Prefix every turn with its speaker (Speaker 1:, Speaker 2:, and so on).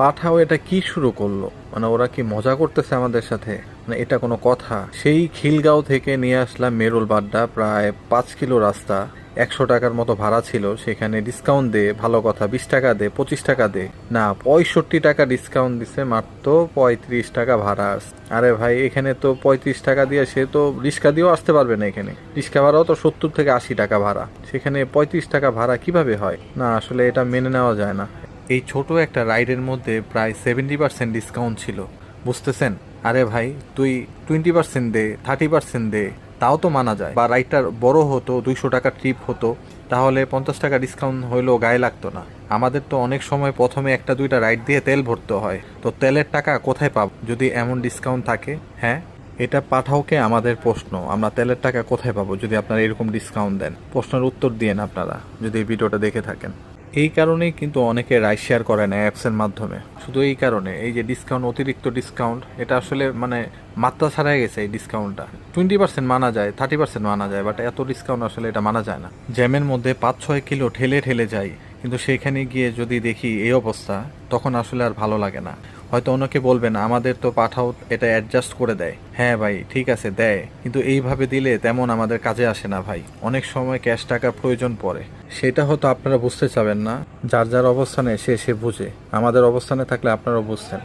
Speaker 1: পাঠাও, এটা কি শুরু করল? মানে ওরা কি মজা করতেছে আমাদের সাথে? মানে এটা কোনো কথা? সেই খিলগাঁও থেকে নিয়ে আসলাম মেরুল বাড্ডা, প্রায় পাঁচ কিলো রাস্তা, একশো টাকার মতো ভাড়া ছিল। সেখানে ডিসকাউন্ট দে, ভালো কথা, বিশ টাকা দে, পঁচিশ টাকা দে। না, পঁয়ষট্টি টাকা ডিসকাউন্ট দিছে, মাত্র পঁয়ত্রিশ টাকা ভাড়া। আরে ভাই, এখানে তো পঁয়ত্রিশ টাকা দিয়ে সে তো রিক্সা দিয়েও আসতে পারবে না এখানে। রিক্সা ভাড়াও তো সত্তর থেকে আশি টাকা ভাড়া। সেখানে পঁয়ত্রিশ টাকা ভাড়া কীভাবে হয়? না, আসলে এটা মেনে নেওয়া যায় না। এই ছোট একটা রাইডের মধ্যে প্রায় সেভেন্টি পার্সেন্ট ডিসকাউন্ট ছিল। বুঝতেছেন? আরে ভাই, তুই টোয়েন্টি পার্সেন্ট দে থার্টি পার্সেন্ট দে, তাও তো মানা যায়। বা রাইডটার বড় হতো, দুইশো টাকা ট্রিপ হতো, তাহলে পঞ্চাশ টাকা ডিসকাউন্ট হইলেও গায়ে লাগতো না। আমাদের তো অনেক সময় প্রথমে একটা দুইটা রাইড দিয়ে তেল ভরতে হয়। তো তেলের টাকা কোথায় পাব? যদি এমন ডিসকাউন্ট থাকে হ্যাঁ? এটা পাঠাওকে আমাদের প্রশ্ন, আমরা তেলের টাকা কোথায় পাবো যদি আপনারা এরকম ডিসকাউন্ট দেন? প্রশ্নের উত্তর দিয়েন আপনারা, যদি এই ভিডিওটা দেখে থাকেন। এই কারণেই কিন্তু অনেকে রাইড শেয়ার করে না অ্যাপসের মাধ্যমে। শুধু এই কারণে, এই যে ডিসকাউন্ট অতিরিক্ত ডিসকাউন্ট এটা আসলে মানে মাত্রা ছাড়াই গেছে এই ডিসকাউন্টটা টোয়েন্টি পার্সেন্ট মানা যায় থার্টি পার্সেন্ট মানা যায় বাট এত ডিসকাউন্ট আসলে এটা মানা যায় না। জ্যামের মধ্যে পাঁচ ছয় কিলো ঠেলে ঠেলে যাই, কিন্তু সেখানে গিয়ে যদি দেখি এই অবস্থা, তখন আসলে আর ভালো লাগে না। হয়তো ওনাকে বলবেন আমাদের তো পাঠাও, এটা অ্যাডজাস্ট করে দেয়। হ্যাঁ ভাই, ঠিক আছে, দেয়। কিন্তু এইভাবে দিলে তেমন আমাদের কাজে আসে না ভাই। অনেক সময় ক্যাশ টাকার প্রয়োজন পড়ে। সেটা হয়তো আপনারা বুঝতে চাবেন না। যার যার অবস্থানে সে সে বুঝে। আমাদের অবস্থানে থাকলে আপনারা বুঝতেন।